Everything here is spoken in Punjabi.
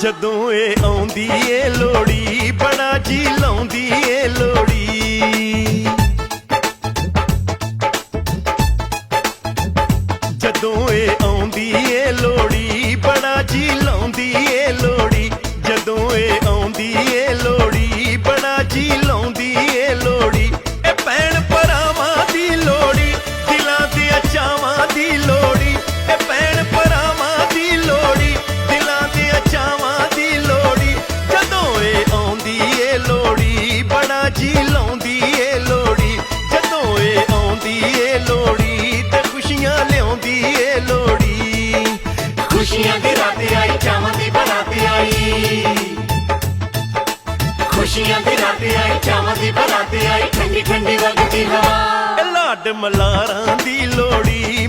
ਜਦੋਂ ਇਹ ਆਉਂਦੀ ਏ ਲੋੜੀ ਬੜਾ ਜੀ ਲਾਉਂਦੀ ਏ ਲੋੜੀ ਜਦੋਂ ਇਹ ਆਉਂਦੀ ਏ ਲੋੜੀ ਖੁਸ਼ੀਆਂ ਦੀ ਰਾਤ ਆਈ, ਚਾਵਾਂ ਦੀ ਬਰਾਤ ਆਈ। ਖੁਸ਼ੀਆਂ ਦੀ ਰਾਤ ਆਈ, ਚਾਵਾਂ ਦੀ ਬਰਾਤ ਆਈ ਠੰਡੀ ਠੰਡੀ ਵਗਦੀ ਹਵਾ। ਲਾਡ ਮਲਾਰਾਂ ਦੀ ਲੋੜੀ